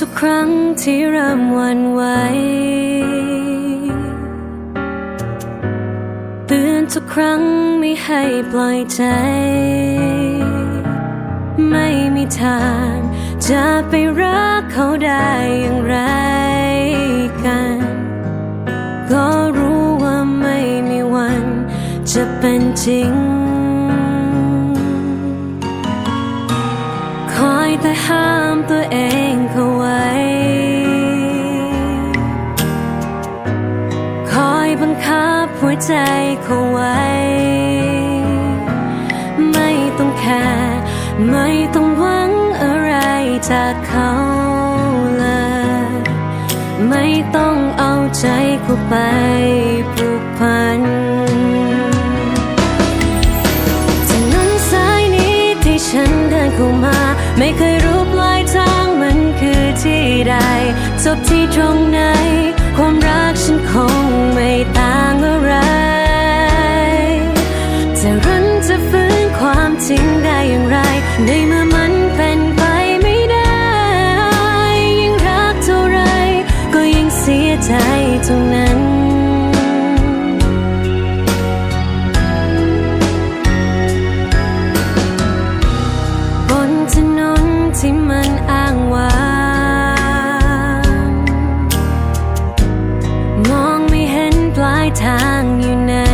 ทุกครั้งที่เริ่มวันไหวเตือนทุกครั้งไม่ให้ปล่อยใจ ไม่มีทาง จะไปรักเขาได้อย่างไรกัน ก็รู้ว่าไม่มีวัน จะเป็นจริง หัวใจเขาไว้ ไม่ต้องแคร์ไม่ต้องหวังอะไรจากเขาเลย ไม่ต้องเอาใจเขาไปผูกพันถนนสายนี้ที่ฉันเดินเข้ามา ไม่เคยรู้ปลายทางมันคือที่ใดจบที่ตรงไหน ความรักฉันคงไม่ต่างอะไร จะรันจะฟื้นความจริงได้อย่างไรในเมื่อ ลายทางอยู่ไหน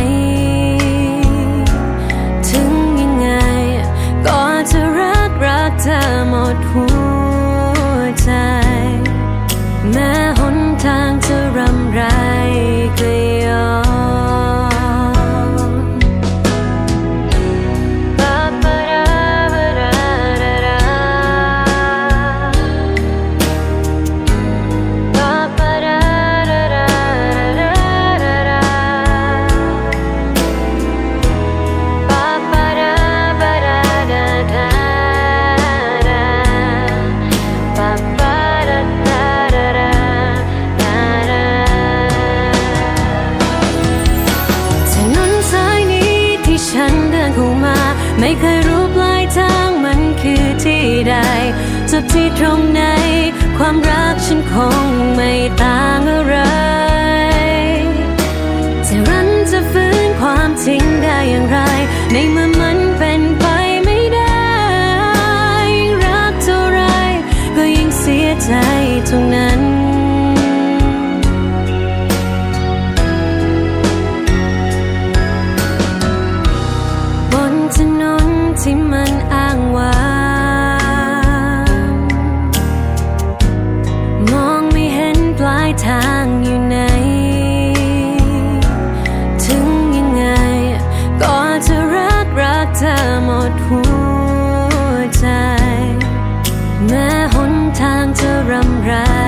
ปลายทางมันคือที่ใดจบที่ตรงไหน ความรักฉันคงไม่ต่างอะไรจะรันจะฟื้นความจริงได้อย่างไร ในเมื่อมันเป็นไปไม่ได้ยิ่งรักเท่าไร ก็ยิ่งเสียใจตรงนั้นบนถนน ที่มันอ้างว้างมองไม่เห็นปลายทางอยู่ไหน ถึงยังไง ก็จะรักรักเธอหมดหัวใจ แม้หนทางจะรำไร